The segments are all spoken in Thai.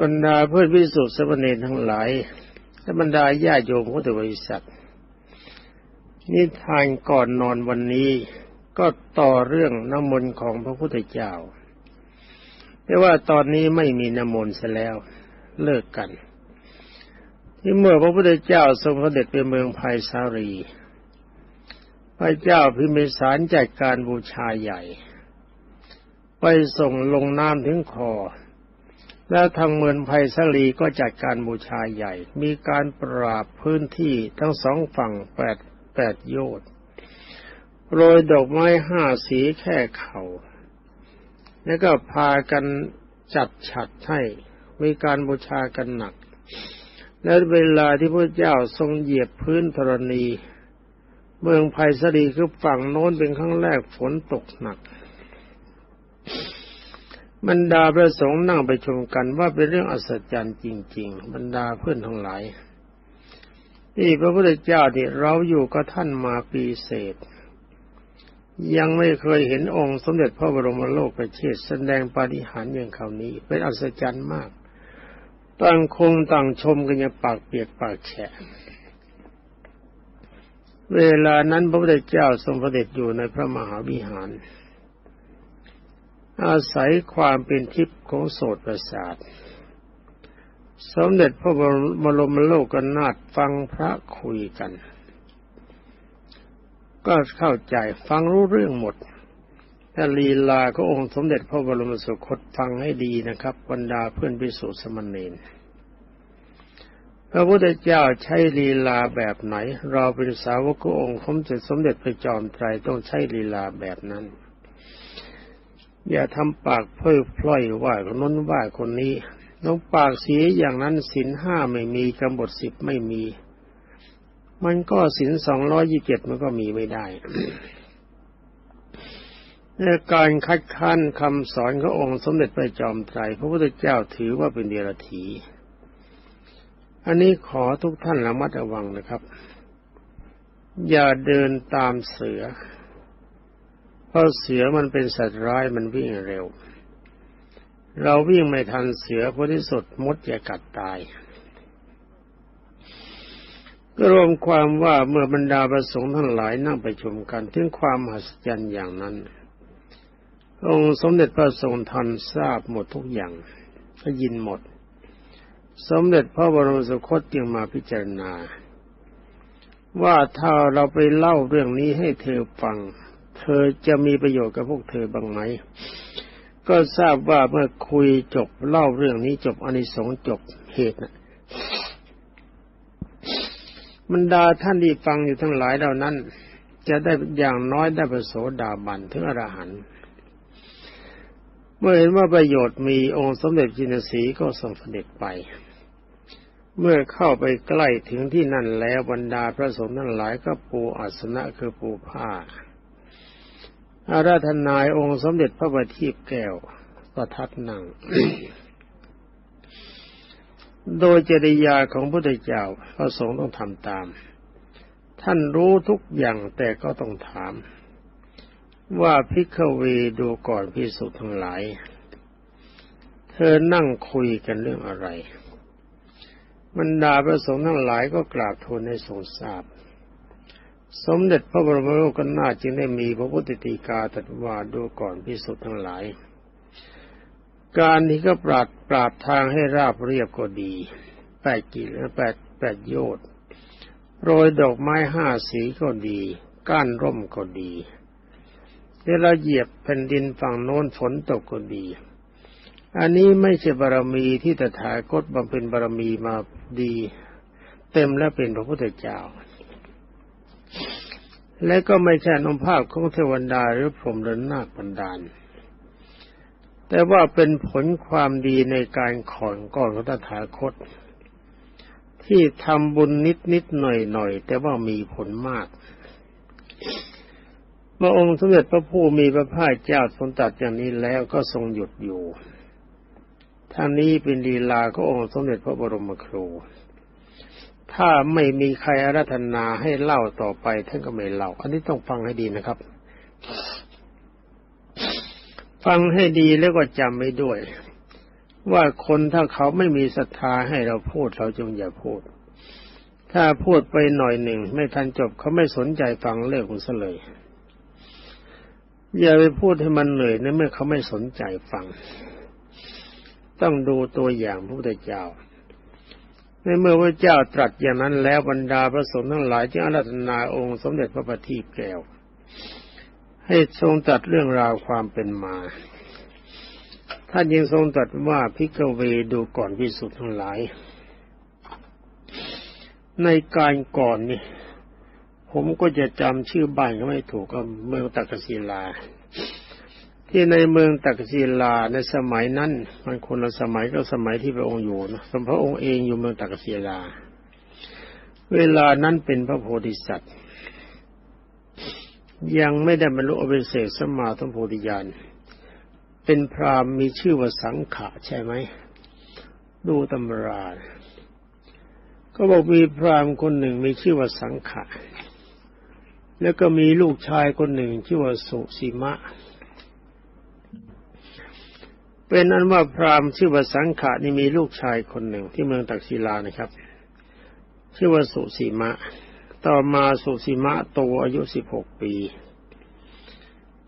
บรรดาเพื่อนพิสุทธิ์สมณีทั้งหลายและบรรดาญาโยมพุทธบริษัทนิทานก่อนนอนวันนี้ก็ต่อเรื่องน้ำมนต์ของพระพุทธเจ้าแต่ว่าตอนนี้ไม่มีน้ำมนต์เสียแล้วเลิกกัน ที่เมื่อพระพุทธเจ้าทรงเสด็จไปเมืองไผ่สารี พระเจ้าพิมพิสารจัดการบูชาใหญ่ ไปส่งลงน้ำถึงคอ แล้วทางเมืองไผ่สารีก็จัดการบูชาใหญ่ มีการปราบพื้นที่ทั้งสองฝั่งแปดแปดโยชน์โรยดอกไม้ห้าสีแค่เขา่า แล้วก็พากันจัดฉัดให้ มีการบูชากันหนัก แล้วเวลาที่พระเจ้าทรงเหยียบพื้นธรณี เมืองไผ่สรีคือฝั่งโน้นเป็นครั้งแรกฝนตกหนัก บรรดาพระสงฆ์นั่งไปชมกันว่าเป็นเรื่องอัศจรรย์จริง ๆ บรรดาเพื่อนทั้งหลายที่พระพุทธเจ้าที่เราอยู่กับท่านมาปีเศษ ยังไม่เคยเห็นองค์สมเด็จพระบรมโลกประเทศแสดงปาฏิหาริย์อย่างคราวนี้ เป็นอัศจรรย์มากต่างคงต่างชมกันอย่างปากเปียกปากแฉะเวลานั้นพระพุทธเจ้าทรงประเด็จอยู่ในพระมหาวิหาร อาศัยความเป็นทิพย์ของโสตประสาท สมเด็จพระบรมโลกนาถฟังพระคุยกัน ก็เข้าใจฟังรู้เรื่องหมดแต่ลีลาขององค์สมเด็จพระบรมสุคตฟังให้ดีนะครับบรรดาเพื่อนพิสุสมณีนพระพุทธเจ้าใช้ลีลาแบบไหน เราเป็นสาวกองค์สมเด็จสมเด็จพระจอมไตรต้องใช้ลีลาแบบนั้น อย่าทำปากเพ้อพล่อยว่าคนน้นว่าคนนี้น้องปากเสียอย่างนั้นสินห้าไม่มีกำหนดสิบไม่มี มันก็สินสองร้อยยี่เจ็ดมันก็มีไม่ได้ในการคัดค้านคำสอนขององค์สมเด็จพระจอมไตรพระพุทธเจ้าถือว่าเป็นเดรัจฉีอันนี้ขอทุกท่านระมัดระวังนะครับ อย่าเดินตามเสือ เพราะเสือมันเป็นสัตว์ร้ายมันวิ่งเร็ว เราวิ่งไม่ทันเสือพอที่สุดมดจะกัดตายก็รวมความว่าเมื่อบรรดาประสงค์ทั้งหลายนั่งไปชมกันถึงความมหัศจรรย์อย่างนั้น องค์สมเด็จพระทรงทันทราบหมดทุกอย่างก็ยินหมด สมเด็จพระบรมสุคตจึงมาพิจารณา ว่าถ้าเราไปเล่าเรื่องนี้ให้เธอฟัง เธอจะมีประโยชน์กับพวกเธอบ้างไหม ก็ทราบว่าเมื่อคุยจบเล่าเรื่องนี้จบอนิสงส์จบเหตุนะบรรดาท่านที่ฟังอยู่ทั้งหลายเหล่านั้น จะได้อย่างน้อยได้ประโสดาบันถึงอรหันต์เมื่อเห็นว่าประโยชน์มีองค์สมเด็จจินสีก็ทรงเสด็จไป เมื่อเข้าไปใกล้ถึงที่นั่นแล้วบรรดาพระสงฆ์ทั้งหลายก็ปูอัสนะคือปูผ้า อาราธนายองค์สมเด็จพระบัณฑิตแก้วประทัดนั่ง โดยจริยาของพระพุทธเจ้าพระสงฆ์ต้องทำตาม ท่านรู้ทุกอย่างแต่ก็ต้องถาม ว่าพิกเวดูก่อนพิสุทั้งหลาย เธอนั่งคุยกันเรื่องอะไรบรรดาพระสงฆ์ทั้งหลายก็กราบทูลให้ทรงทราบ สมเด็จพระบรมโลกนาจึงได้มีพระพุทธติกาตรัสว่าดูก่อนพิสุทธ์ทั้งหลาย การที่ก็ปราดปราบทางให้ราบเรียบก็ดีแปดกิโลแปดแปดโยชน์โรยดอกไม้ห้าสีก็ดีก้านร่มก็ดีเวลาเหยียบแผ่นดินฝั่งโน้นฝนตกก็ดี อันนี้ไม่ใช่บารมีที่ตถาคตบำเพ็ญบารมีมาดี เต็มและเป็นพระพุทธเจ้า และก็ไม่ใช่นมภาพของเทวดาหรือพรหมหรือนาคบันดาล แต่ว่าเป็นผลความดีในการขอนก่อนของตถาคต ที่ทำบุญนิดนิดหน่อยหน่อยแต่ว่ามีผลมาก เมื่อองค์สมเด็จพระผู้มีพระภาคเจ้าทรงตัดอย่างนี้แล้วก็ทรงหยุดอยู่ท่านนี้เป็นลีลาขององค์สมเด็จพระบรมครู ถ้าไม่มีใครอารัธนาให้เล่าต่อไปท่านก็ไม่เล่า อันนี้ต้องฟังให้ดีนะครับ ฟังให้ดีแล้วก็จำไม่ด้วย ว่าคนถ้าเขาไม่มีศรัทธาให้เราพูดเราจงอย่าพูด ถ้าพูดไปหน่อยหนึ่ง ไม่ทันจบเขาไม่สนใจฟังเลิกมันซะเลยอย่าไปพูดให้มันเหนื่อยนะเมื่อเขาไม่สนใจฟัง ต้องดูตัวอย่างพระพุทธเจ้า ในเมื่อพระเจ้าตรัสอย่างนั้นแล้วบรรดาพระสงฆ์ทั้งหลายจึงอาราธนาองค์สมเด็จพระบัณฑิตแก้ว ให้ทรงตรัสเรื่องราวความเป็นมา ท่านยังทรงตรัสว่าพิกเวดูก่อนพิสุทธ์ทั้งหลาย ในการก่อนนี่ผมก็จะจำชื่อบ้านก็ไม่ถูกก็เมืองตักศิลา ที่ในเมืองตักศิลาในสมัยนั้น มันคนละสมัยก็สมัยที่พระองค์อยู่นะสมพระองค์เองอยู่เมืองตักศิลา เวลานั้นเป็นพระโพธิสัตว์ ยังไม่ได้บรรลุอภิเศษสมาธิโพธิญาณเป็นพรามมีชื่อว่าสังขะใช่ไหมดูตำราก็บอกมีพรามคนหนึ่งมีชื่อว่าสังขะ แล้วก็มีลูกชายคนหนึ่งชื่อว่าสุสีมะ เป็นนั้นว่าพราหมณ์ชื่อว่าสังขะนี่มีลูกชายคนหนึ่งที่เมืองตักศิลานะครับ ชื่อว่าสุสีมะ ต่อมาสุสีมะโตอายุสิบหกปี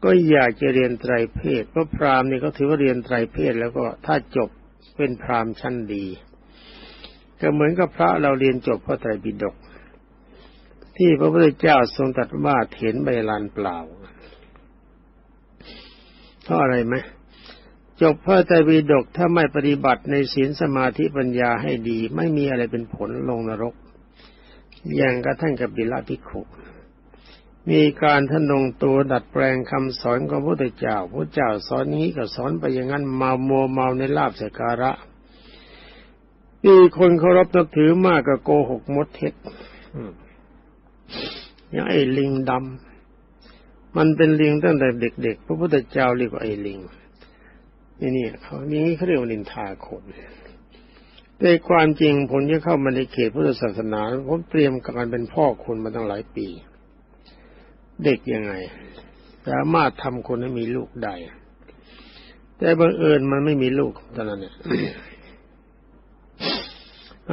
ก็อยากจะเรียนไตรเพศเพราะพราหมณ์นี่เขาถือว่าเรียนไตรเพศแล้วก็ถ้าจบเป็นพราหมณ์ชั้นดี ก็เหมือนกับพระเราเรียนจบพระไตรปิฎกที่พระพุทธเจ้าทรงตรัสว่าเถียนใบลานเปล่าเพราะอะไรไหม จบพระไตรปิฎกถ้าไม่ปฏิบัติในศีลสมาธิปัญญาให้ดี ไม่มีอะไรเป็นผลลงนรก อย่างกระทั่งกับบิลาภิกขุมีการทนงตัวดัดแปลงคำสอนของพระพุทธเจ้าพระเจ้าสอนนี้ก็สอนไปอย่างนั้นมาโมเมาในลาบสการะมีคนเคารพนับถือมากก็โกหกมดเท็จอย่างไอ้ลิงดำมันเป็นลิงตั้งแต่เด็กๆพระพุทธเจ้าเรียกว่าไอ้ลิง นี่นี่เขาอย่างนี้เขาเรียกว่าลินทาคนในความจริงผมจะเข้ามาในเขตพุทธศาสนาผมเตรียมการเป็นพ่อคนมาตั้งหลายปี เด็กยังไง สามารถทำคนให้มีลูกได้ แต่บังเอิญมันไม่มีลูกตอนนั้นเนี่ย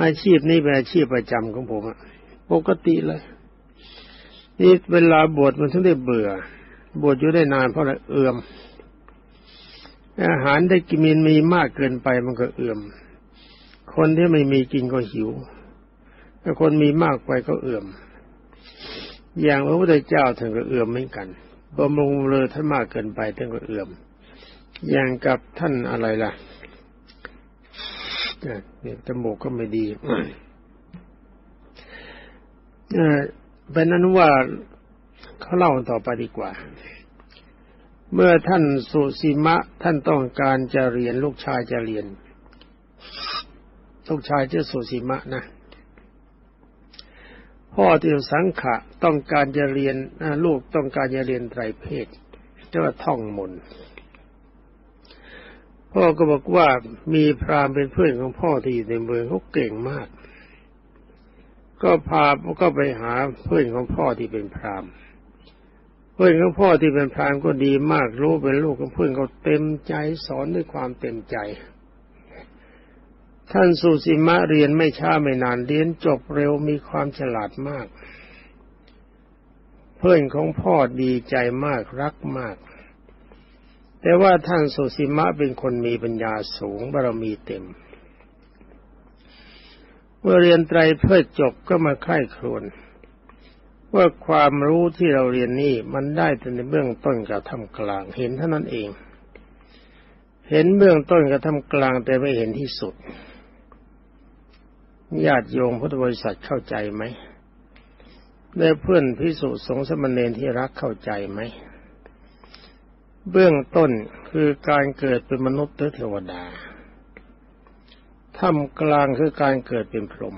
อาชีพนี้เป็นอาชีพประจำของผมอะปกติเลยนี่เวลาบวชมันถึงได้เบื่อ บวชอยู่ได้นานเพราะอะไรเอื่อม อาหารได้กินมีมากเกินไปมันก็เอื่อม คนที่ไม่มีกินก็หิวถ้าคนมีมากไปก็เอื่อม อย่างพระพุทธเจ้าท่านก็เอื่อมเหมือนกันบำรุงเลยท่านมากเกินไปท่านก็เอื่อม อย่างกับท่านอะไรล่ะเนี่ยจมูกก็ไม่ดีเป็นนั้นว่าเขาเล่าต่อไปดีกว่า เมื่อท่านสุสีมะท่านต้องการจะเรียนลูกชายจะเรียน ลูกชายชื่อสุสีมะนะ พ่อที่สังขะต้องการจะเรียนลูกต้องการจะเรียนไตรเพศเรียกว่าท่องมนพ่อก็บอกว่ามีพรามเป็นเพื่อนของพ่อที่อยู่ในเมืองเขาเก่งมาก ก็พาก็ไปหาเพื่อนของพ่อที่เป็นพราม เพื่อนของพ่อที่เป็นพรามก็ดีมากรู้เป็นลูกของเพื่อนก็เต็มใจสอนด้วยความเต็มใจ ท่านสุสีมะเรียนไม่ช้าไม่นานเรียนจบเร็วมีความฉลาดมาก เพื่อนของพ่อดีใจมากรักมาก แต่ว่าท่านสุสีมะเป็นคนมีปัญญาสูงบารมีเต็ม เมื่อเรียนไตรเพื่อจบก็มาไข้ครวน ว่าความรู้ที่เราเรียนนี่มันได้แต่ในเบื้องต้นกับทำกลาง เห็นเท่านั้นเอง เห็นเบื้องต้นกับทำกลางแต่ไม่เห็นที่สุดญาติโยมพุทธบริษัทเข้าใจไหมได้เพื่อนพิสุสงสมณเณรที่รักเข้าใจไหม เบื้องต้นคือการเกิดเป็นมนุษย์หรือเทวดาท่ามกลางคือการเกิดเป็นพรหม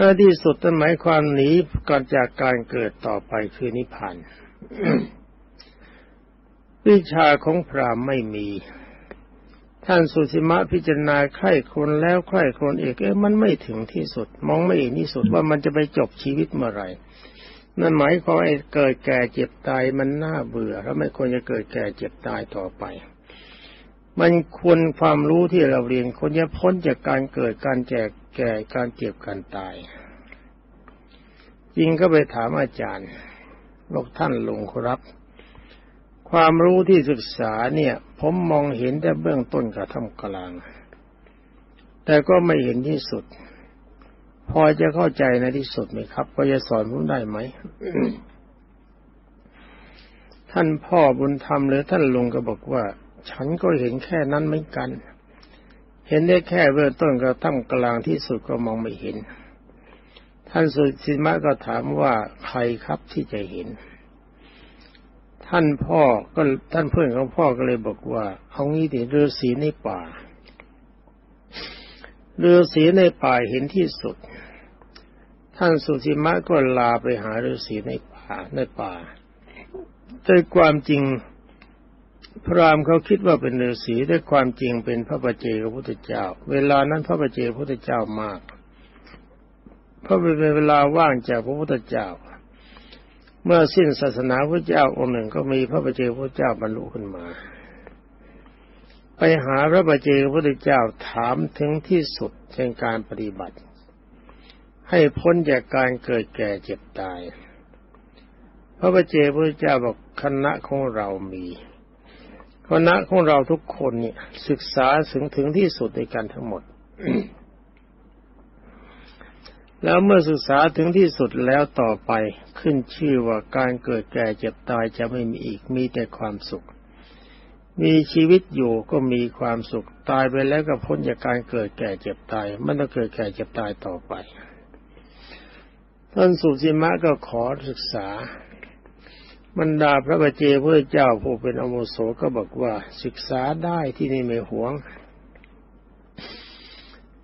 หน้าที่สุดต้นหมายความหนีก่อนจากการเกิดต่อไปคือนิพพานวิชาของพรามไม่มี ท่านสุสิมะพิจารณาใคร่คนแล้วใคร่คนอีกเอ๊ะมันไม่ถึงที่สุด มองไม่เห็นที่สุดว่ามันจะไปจบชีวิตเมื่อไหร่นั่นหมายความว่าเกิดแก่เจ็บตายมันน่าเบื่อแล้วไม่ควรจะเกิดแก่เจ็บตายต่อไป มันควรความรู้ที่เราเรียนควรจะพ้นจากการเกิดการแจก แก่การเจ็บการตาย จริงก็ไปถามอาจารย์บอกท่านลงครับ ความรู้ที่ศึกษาเนี่ย ผมมองเห็นแต่เบื้องต้นกับท่ามกลาง แต่ก็ไม่เห็นที่สุด พอจะเข้าใจในที่สุดไหมครับพอจะสอนผมได้ไหมท่านพ่อบุญธรรมหรือท่านลุงก็บอกว่า ฉันก็เห็นแค่นั้นเหมือนกัน เห็นได้แค่เบื้องต้นกับท่ามกลางที่สุดก็มองไม่เห็น ท่านสุสิมะก็ถามว่าใครครับที่จะเห็น ท่านพ่อก็ท่านเพื่อนของพ่อก็เลยบอกว่าเอางี้ดิฤาษีในป่าฤาษีในป่าเห็นที่สุด ท่านสุสิมะก็ลาไปหาฤาษีในป่าในป่าแต่ความจริง พระรามเขาคิดว่าเป็นฤาษีแต่ความจริงเป็นพระปัจเจกพุทธเจ้า เวลานั้นพระปัจเจกพุทธเจ้ามากเพราะเป็นเวลาว่างจากพระพุทธเจ้า เมื่อสิ้นศาสนาพระเจ้าองค์หนึ่งก็มีพระปเจกพระเจ้าบรรลุขึ้นมา ไปหาพระปเจพระพุทธเจ้าถามถึงที่สุดในการปฏิบัติ ให้พ้นจากการเกิดแก่เจ็บตาย พระปเจพระพุทธเจ้าบอกคณะของเรามี คณะของเราทุกคนเนี่ย ศึกษาถึงถึงที่สุดในการทั้งหมด แล้วเมื่อศึกษาถึงที่สุดแล้วต่อไปขึ้นชื่อว่าการเกิดแก่เจ็บตายจะไม่มีอีกมีแต่ความสุข มีชีวิตอยู่ก็มีความสุขตายไปแล้วก็พ้นจากการเกิดแก่เจ็บตายไม่ต้องเกิดแก่เจ็บตายต่อไปท่านสุสิมะก็ขอศึกษา บรรดาพระบัจเจพระเจ้าผู้เป็นอโมโสก็บอกว่าศึกษาได้ที่นี่ไม่หวง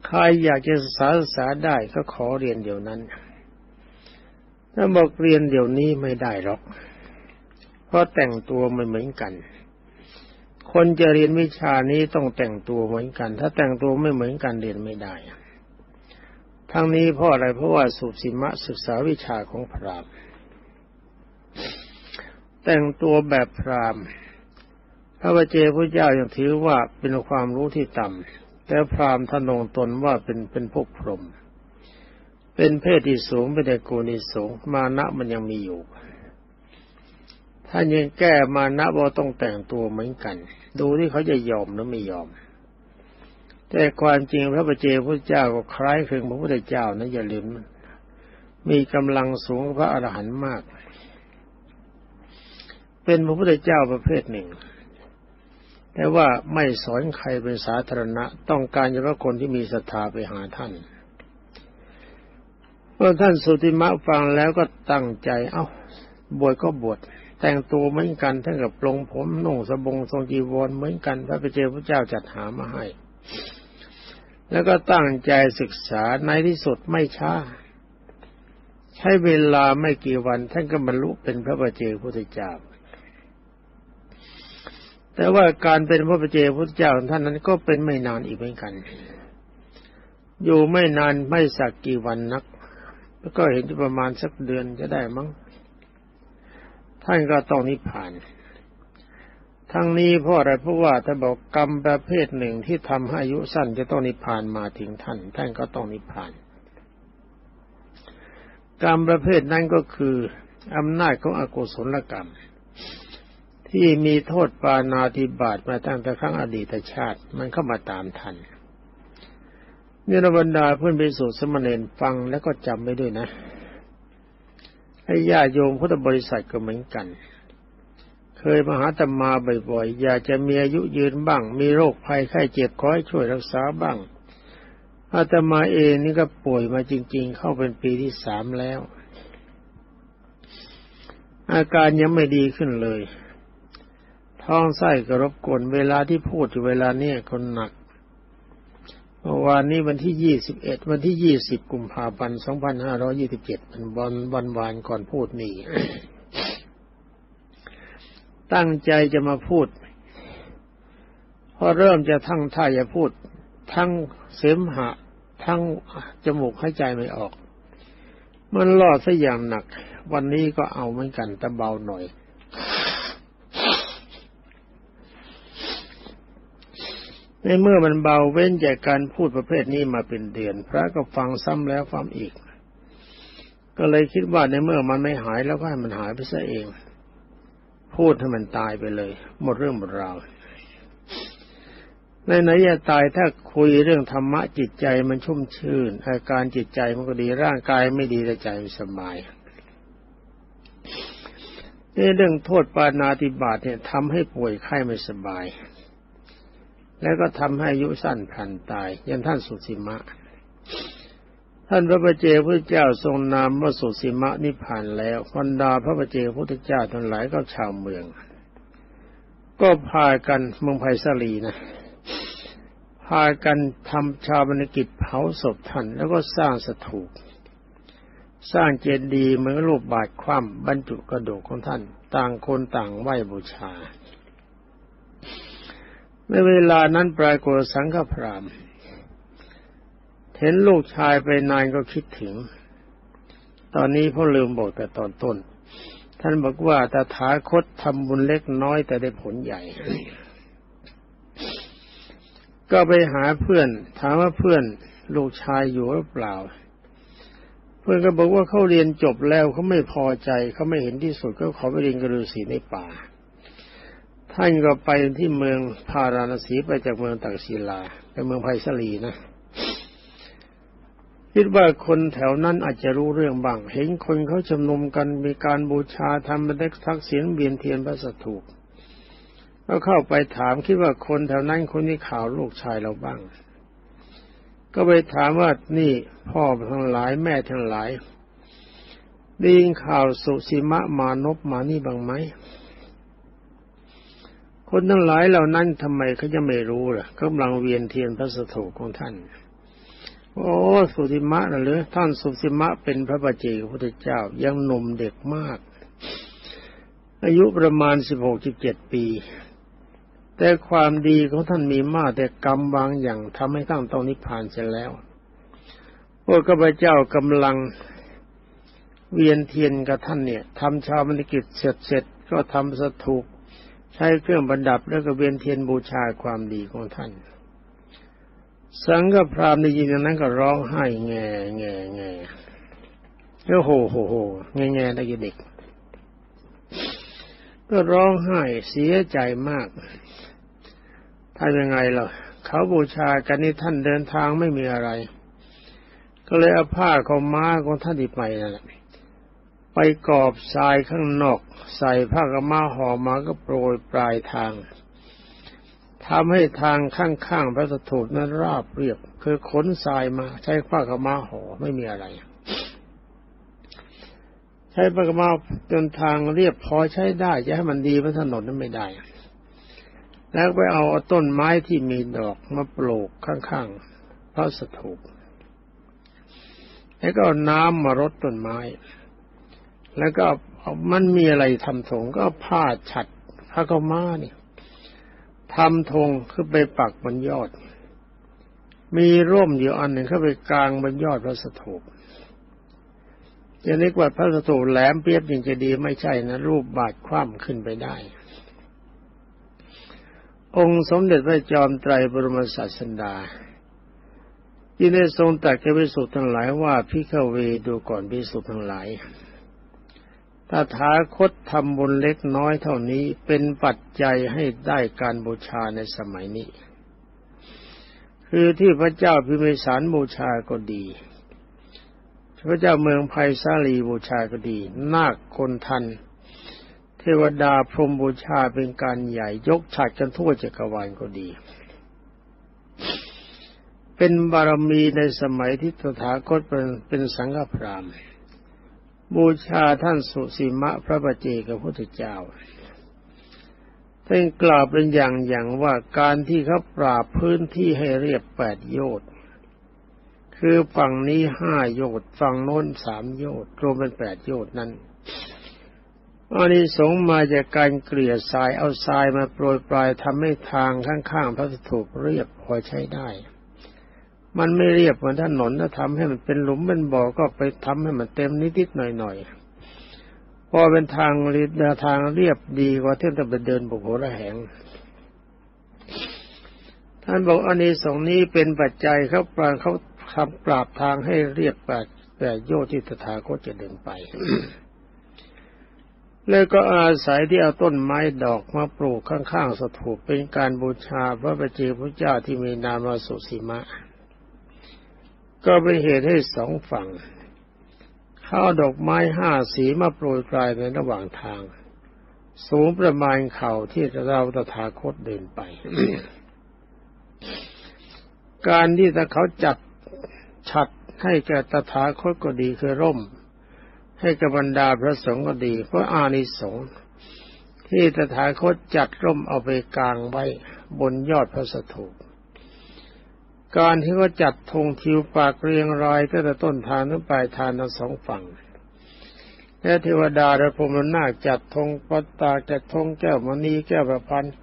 ใครอยากจะศึกษาศึกษาได้ก็ขอเรียนเดี๋ยวนั้น ถ้าบอกเรียนเดี๋ยวนี้ไม่ได้หรอก เพราะแต่งตัวไม่เหมือนกัน คนจะเรียนวิชานี้ต้องแต่งตัวเหมือนกัน ถ้าแต่งตัวไม่เหมือนกันเรียนไม่ได้ทั้งนี้เพราะอะไรเพราะว่าสุสิมะศึกษาวิชาของพราม แต่งตัวแบบพราหมณ์พระบเจพระเจ้ายังถือว่าเป็นความรู้ที่ต่ำแต่พราหมณ์ทนงตนว่าเป็นเป็นพวกพรหมเป็นเพศที่สูงเป็นแต่กูนิสูงมานะมันยังมีอยู่ถ้ายังแก้มานะว่าต้องแต่งตัวเหมือนกัน ดูที่เขาจะยอมหรือไม่ยอม แต่ความจริงพระปเจพระเจ้าก็คล้ายคลึงพระพุทธเจ้านะอย่าลืมมีกำลังสูงพระอรหันต์มาก เป็นพระพุทธเจ้าประเภทหนึ่ง แต่ว่าไม่สอนใครเป็นสาธารณะ ต้องการเฉพาะคนที่มีศรัทธาไปหาท่านเมื่อท่านสุติมะฟังแล้วก็ตั้งใจ เอา้า บวชก็บวชแต่งตัวเหมือนกันทั้งกับปลงผมนุ่งสบงทรงจีวรเหมือนกัน พระเจ้าพระเจ้าจัดหามาให้ แล้วก็ตั้งใจศึกษาในที่สุดไม่ช้า ใช้เวลาไม่กี่วันท่านก็บรรลุเป็นพระบัจเจกพุทธเจ้า แต่ว่าการเป็นพระปเจพุทธเจ้าท่านนั้นก็เป็นไม่นานอีกเหมือนกัน อยู่ไม่นานไม่สักกี่วันนัก แล้วก็เห็นประมาณสักเดือนจะได้มั้ง ท่านก็ต้องนิพพาน ทั้งนี้เพราะอะไรเพราะว่าถ้าบอกกรรมประเภทหนึ่งที่ทำให้อายุสั้นจะต้องนิพพานมาถึงท่าน ท่านก็ต้องนิพพาน กรรมประเภทนั้นก็คืออำนาจของอกุศลกรรม ที่มีโทษปานาธิบาตมาตั้งแต่ครั้งอดีตชาติ มันเข้ามาตามทันเนรบรรดาเพื่อนไปสู่สมณเณรฟังแล้วก็จำไว้ด้วยนะ ให้ญาโยมพุทธบริษัทก็เหมือนกัน เคยมาหาตมาบ่อยๆ อยากจะมีอายุยืนบ้าง มีโรคภัยไข้เจ็บขอให้ช่วยรักษาบ้าง อาตมาเองนี่ก็ป่วยมาจริง ๆ เข้าเป็นปีที่สามแล้ว อาการยังไม่ดีขึ้นเลย ท้องไส้กระรบกวนเวลาที่พูดอยู่เวลาเนี่ยคนหนักเมื่อวานนี้วันที่ยี่สิบเอ็ดวันที่ยี่สิบกุมภาพันธ์สองพันห้าร้อยี่สิบเจ็ดเป็นวันวันวานก่อนพูดนี่ ตั้งใจจะมาพูด พอเริ่มจะทั้งท่าจะพูด ทั้งเสมหะ ทั้งจมูกหายใจไม่ออก มันรอดซะอย่างหนัก วันนี้ก็เอาเหมือนกันแต่เบาหน่อย ในเมื่อมันเบาเว้นจากการพูดประเภทนี้มาเป็นเดือน พระก็ฟังซ้ำแล้วฟังอีก ก็เลยคิดว่าในเมื่อมันไม่หายแล้วก็ให้มันหายไปซะเอง พูดให้มันตายไปเลย หมดเรื่องหมดราวในไหนจะตายถ้าคุยเรื่องธรรมะจิตใจมันชุ่มชื่นอาการจิตใจมันก็ดีร่างกายไม่ดีแต่ใจมันสบายนี่เรื่องโทษปานาติบาตเนี่ยทำให้ป่วยไข้ไม่สบาย แล้วก็ทำให้อายุสั้นพันตาย ยันท่านสุสิมะ ท่านพระประเจพระเจ้าทรงนามว่าสุสิมะนิพพานแล้วบรรดาพระประเจพระเจ้าทั้งหลายก็ชาวเมือง ก็พากันเมืองไผ่สลีนะพากันทำชาวบรรกิจเผาศพท่าน แล้วก็สร้างสถูปสร้างเจดีย์เหมือนรูปบาทคว่ำบรรจุกระดูกของท่าน ต่างคนต่างไหวบูชา ในเวลานั้นปรากฏสังฆพรามเห็นลูกชายไปนานก็คิดถึง ตอนนี้พ่อลืมบอกแต่ตอนต้น ท่านบอกว่าตถาคตทำบุญเล็กน้อยแต่ได้ผลใหญ่ ก็ไปหาเพื่อน ถามว่าเพื่อนลูกชายอยู่หรือเปล่า เพื่อนก็บอกว่าเขาเรียนจบแล้วเขาไม่พอใจเขาไม่เห็นที่สุดก็ขอไปเรียนกฤษีในป่า ท่านก็ไปที่เมืองพาราณสีไปจากเมืองตักศิลาไปเมืองไผ่สลีนะ คิดว่าคนแถวนั้นอาจจะรู้เรื่องบ้าง เห็นคนเขาชุมนุมกันมีการบูชาทำบันทึกทักเสียงเบียนเทียนพระสถูปก็เข้าไปถามคิดว่าคนแถวนั้นคนนี้ข่าวลูกชายเราบ้าง ก็ไปถามว่านี่พ่อทั้งหลายแม่ทั้งหลายได้ยินข่าวสุสีมะมานพมานี่บ้างไหม คนทั้งหลายเหล่านั้นทำไมเขาจะไม่รู้ล่ะกำลังเวียนเทียนพระสถูปของท่าน โอ้สุสีมะน่ะหรือท่านสุสีมะเป็นพระบัจเจกพุทธเจ้ายังหนุ่มเด็กมาก อายุประมาณสิบหกสิบเจ็ดปี แต่ความดีของท่านมีมากแต่กรรมบางอย่างทำให้ท่านต้องนิพพานเสร็จแล้วพวกข้าพเจ้ากำลังเวียนเทียนกับท่านเนี่ยทำชาวมรกิจเสร็จเสร็จก็ทำสถูป ใช้เครื่องบรรดับแล้วก็เวียนเทียนบูชาความดีของท่าน สังฆพรามในยินนั้นก็ร้องไห้แง่แง่แง่โอ้โหโหโหแง่แง่ได้เด็ก ก็ร้องไห้เสียใจมากทำยังไงล่ะเขาบูชากันนี่ท่านเดินทางไม่มีอะไร ก็เลยเอาผ้าของม้าของท่านที่ไปนั่นแหละ ไปกอบทรายข้างนอก ใส่ผ้ากมาห่อมาก็โปรยปลายทางทำให้ทางข้างๆพระสถูปนั้นราบเรียบ คือขนทรายมาใช้ผ้ากมาห่อไม่มีอะไร ใช้ผ้ากมาจนทางเรียบพอใช้ได้จะให้มันดีบนถนนนั้นไม่ได้ แล้วไปเอาต้นไม้ที่มีดอกมาปลูกข้างๆพระสถูปแล้วก็น้ำมารดต้นไม้ แล้วก็มันมีอะไรทำธงก็ผ้าฉัดผ้าเก้าม้าเนี่ยทำธงขึ้นไปปักบนยอด มีร่มอยู่อันหนึ่งเข้าไปกลางบนยอดพระสถูปจะนึกว่าพระสถูปแหลมเปียบยังจะดีไม่ใช่นะรูปบาดคว่ำขึ้นไปได้ องค์สมเด็จพระจอมไตรบรมศาสดาที่ได้ทรงตรัสแก่พิสุทั้งหลายว่าพิฆเวดูก่อนพิสุทั้งหลาย ตถาคตทำบุญเล็กน้อยเท่านี้เป็นปัจจัยให้ได้การบูชาในสมัยนี้ คือที่พระเจ้าพิมิสารบูชาก็ดี พระเจ้าเมืองไผ่สาลีบูชาก็ดี นาคคนทัน เทวดาพรหมบูชาเป็นการใหญ่ยกฉาดกันทั่วจักรวาลก็ดี เป็นบารมีในสมัยที่ตถาคตเป็นเป็นสังฆพราม บูชาท่านสุสีมะพระบาเจกับพุทธเจ้าท่านกล่าวเป็นอย่างอย่างว่าการที่เขาปราบพื้นที่ให้เรียบแปดโยชน์คือฝั่งนี้ห้าโยชน์ฝั่งโน้นสามโยชน์รวมเป็นแปดโยชน์นั้นอันนี้สงมาจากการเกลี่ยทรายเอาทรายมาโปรยปลายทำให้ทางข้างๆพระสถูปเรียบพอใช้ได้ มันไม่เรียบเหมือนถนนถ้าทำให้มันเป็นหลุมเป็นบ่อก็ไปทำให้มันเต็มนิดๆหน่อยๆพอเป็นทางเรียบทางเรียบดีกว่าเที่จะไปเดินบุกโหระแหงท่านบอกอันนี้สองนี้เป็นปัจจัยเขาปราเขาทำปราบทางให้เรียบแปดแปดโยที่ตถาคตจะเดินไป แล้วก็อาศัยที่เอาต้นไม้ดอกมาปลูกข้างๆสถูปเป็นการบูชาพระประเจพระเจ้าที่มีนามาสุสีมะ ก็เป็นเหตุให้สองฝั่งข้าดอกไม้ห้าสีมาโปรยปลายในระหว่างทาง สูงประมาณเข่าที่เราตถาคตเดินไป การที่ถ้าเขาจัดฉัดให้แก่ตถาคตก็ดีคือร่ม ให้กับบรรดาพระสงฆ์ก็ดีเพราะอานิสงส์ที่ตถาคตจัดร่มเอาไปกลางไว้บนยอดพระสถูป การที่เขาจัดธงทิวปากเรียงรายตั้งแต่ต้นทางถึงปลายทางทั้งสองฝั่งและเทวดาและพรหมนาคจัดธงปัตตาจัดธงแก้วมณีแก้วประพันธ์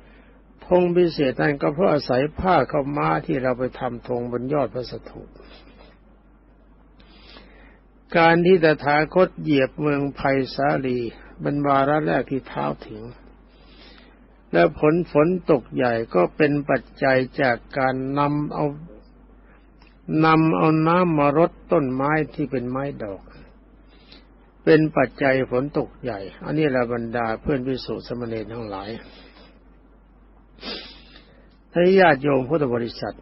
ธงพิเศษนั่นก็เพราะอาศัยผ้าเข้ามาที่เราไปทำธงบนยอดพระสถูปการที่ตถาคตเหยียบเมืองไผ่สาลีเป็นวาระแรกที่เท้าถึง และผลฝนตกใหญ่ก็เป็นปัจจัยจากการนำเอา นำเอาน้ำมารดต้นไม้ที่เป็นไม้ดอก เป็นปัจจัยฝนตกใหญ่ อันนี้ละบรรดาเพื่อนพิสุสมณีทั้งหลายท่านญาติโยมพุทธบริษัท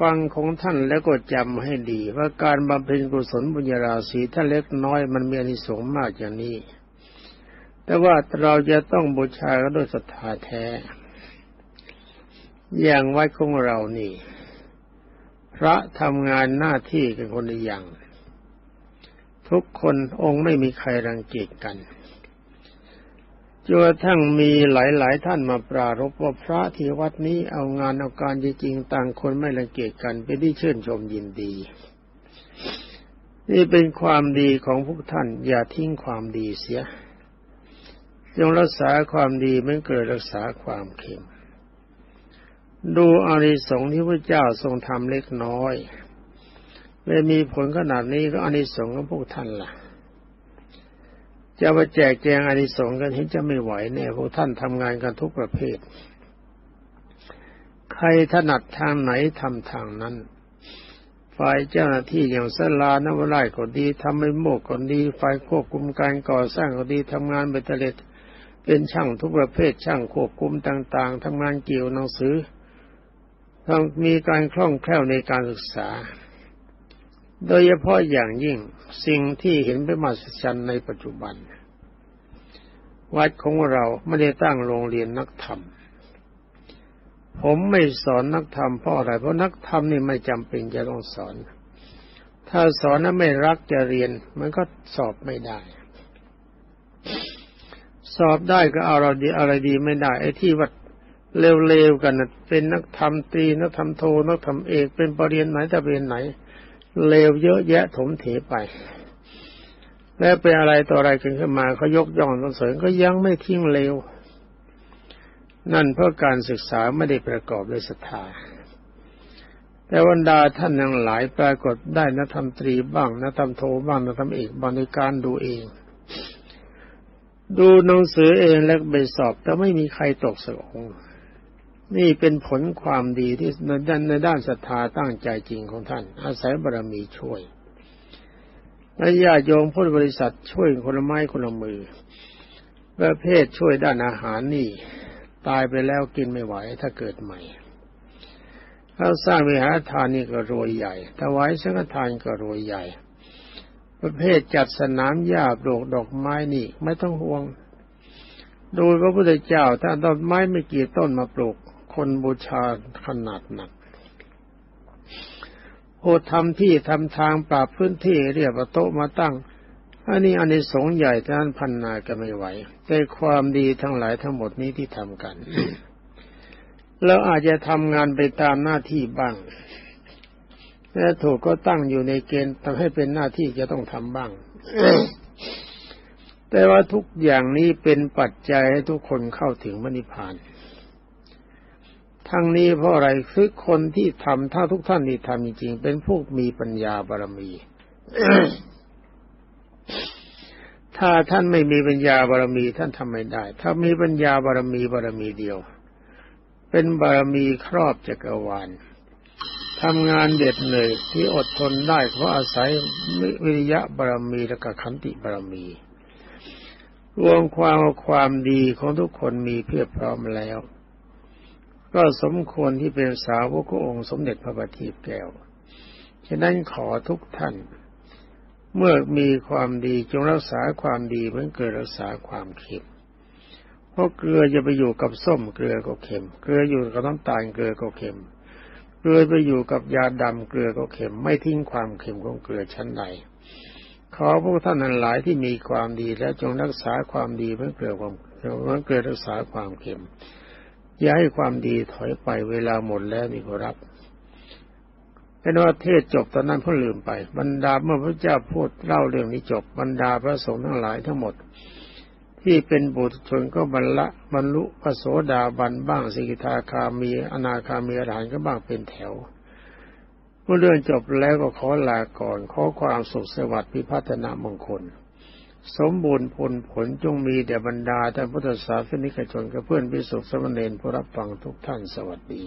ฟังของท่านแล้วก็จำให้ดี ว่าการบำเพ็ญกุศลบุญญาราศีถ้าเล็กน้อยมันมีอนิสงส์มากอย่างนี้ แต่ว่าเราจะต้องบูชากันด้วยศรัทธาแท้ อย่างไวัดของเรานี่ พระทำงานหน้าที่กันคนละอย่าง ทุกคนองค์ไม่มีใครรังเกียจกันจนกระทั่งมีหลายๆ ท่านมาปรารบว่าพระที่วัดนี้เอางานเอาการจริงๆต่างคนไม่รังเกียจกันเป็นที่ชื่นชมยินดี นี่เป็นความดีของพวกท่านอย่าทิ้งความดีเสียจงรักษาความดีไม่เกิดรักษาความเข็ม ดูอานิสงส์ที่พระเจ้าทรงทำเล็กน้อยเลยมีผลขนาดนี้ก็อานิสงส์ของพวกท่านล่ะ จะมาแจกแจงอานิสงส์กันเห็นจะไม่ไหวแน่พวกท่านทำงานกันทุกประเภท ใครถนัดทางไหนทำทางนั้น ฝ่ายเจ้าหน้าที่อย่างสลานวไร่ก็ดีทำไม่โมกก็ดีฝ่ายควบคุมการก่อสร้างก็ดีทำงานเบตเตเป็นช่างทุกประเภทช่างควบคุมต่าง ๆทำงานเกี่ยวหนังสือ ต้องมีการคล่องแคล่วในการศึกษา โดยเฉพาะอย่างยิ่งสิ่งที่เห็นเป็นมหัศจรรย์ในปัจจุบัน วัดของเราไม่ได้ตั้งโรงเรียนนักธรรม ผมไม่สอนนักธรรมเพราะอะไร เพราะนักธรรมนี่ไม่จำเป็นจะต้องสอน ถ้าสอนแล้วไม่รักจะเรียน มันก็สอบไม่ได้สอบได้ก็เอาเราดีอะไรดีไม่ได้ไอ้ที่วัด เร็วๆกันเป็นนักธรรมตรีนักธรรมโทนักธรรมเอกเป็นปรริญญาไหนแต่เรียนไหนเลวเยอะแยะถมเถไป แล้วเป็นอะไรต่ออะไรกันขึ้นมาเขายกย่องสรรเสริญก็ยังไม่ทิ้งเลว นั่นเพราะการศึกษาไม่ได้ประกอบด้วยศรัทธาแต่วันดาท่านยังหลายปรากฏได้นักธรรมตรีบ้างนักธรรมโทบ้างนักธรรมเอกบางในการดูเอง ดูหนังสือเองแล้วไปสอบแต่ไม่มีใครตกสักองค์ นี่เป็นผลความดีที่ในด้านในด้านศรัทธาตั้งใจจริงของท่าน อาศัยบารมีช่วยและญาโยมพุทธบริษัทช่วยคนละไม้คนละมือประเภทช่วยด้านอาหารนี่ ตายไปแล้วกินไม่ไหวถ้าเกิดใหม่ถ้าสร้างวิหารทานนี่ก็รวยใหญ่ถวายสังฆทานก็รวยใหญ่ ประเภทจัดสนามหญ้าปลูกดอกไม้นี่ ไม่ต้องห่วง โดูพระพุทธเจ้าถ้าต้นไม้ไม่กี่ต้นมาปลูก คนบูชาขนาดหนักโอทำที่ทำทางปรับพื้นที่เรียบโต๊ะมาตั้ง อันนี้อันนี้สงใหญ่ท่านพันนาก็ไม่ไหว แต่ความดีทั้งหลายทั้งหมดนี้ที่ทำกัน แล้วอาจจะทำงานไปตามหน้าที่บ้างแต่ถูกก็ตั้งอยู่ในเกณฑ์ทำให้เป็นหน้าที่จะต้องทำบ้าง แต่ว่าทุกอย่างนี้เป็นปัจจัยให้ทุกคนเข้าถึงมรรคผาน ทั้งนี้เพราะอะไรคือคนที่ทำถ้าทุกท่านที่ทำจริงๆเป็นพวกมีปัญญาบารมี ถ้าท่านไม่มีปัญญาบารมี ท่านทำไม่ได้ ถ้ามีปัญญาบารมีบารมีเดียว เป็นบารมีครอบจักรวาลทำงานเด็ดเหนื่อยที่อดทนได้เพราะอาศัยวิริยะบารมีและกขันติบารมี รวมความความดีของทุกคนมีเพียบพร้อมแล้ว ก็สมควรที่เป็นสาวกขององค์สมเด็จพระบัณฑิตแก้ว ฉะนั้นขอทุกท่าน เมื่อมีความดีจงรักษาความดีเหมือนเกิดรักษาความเค็ม เพราะเกลือจะไปอยู่กับส้มเกลือก็เค็ม เกลืออยู่กับน้ำตาลเกลือก็เค็ม เกลือไปอยู่กับยาดำเกลือก็เค็ม ไม่ทิ้งความเค็มของเกลือชั้นใดขอพวกท่านทั้งหลายที่มีความดีแล้วจงรักษาความดีเพื่อเกลือความเพื่อเกลือรักษาความเค็ม อย่าให้ความดีถอยไปเวลาหมดแล้วนี่ก็รับเป็นว่าเทศจบตอนนั้นเพิ่งลืมไป บรรดาเมื่อพระเจ้าพูดเล่าเรื่องนี้จบ บรรดาพระสงฆ์ทั้งหลายทั้งหมด ที่เป็นบุตรชนก็บรรละบรรลุพระโสดาบันบ้างสิกขาคามีอนาคามีอรหันก็บ้างเป็นแถวเมื่อเรื่องจบแล้วก็ขอลาก่อน ขอความสุขสวัสดิ์พิพัฒนามงคล สมบูรณ์ผลผลจงมีแด่บรรดาท่านพุทธศาสนิกชนกับเพื่อนพิสุทธิสมณเณรผู้รับฟังทุกท่านสวัสดี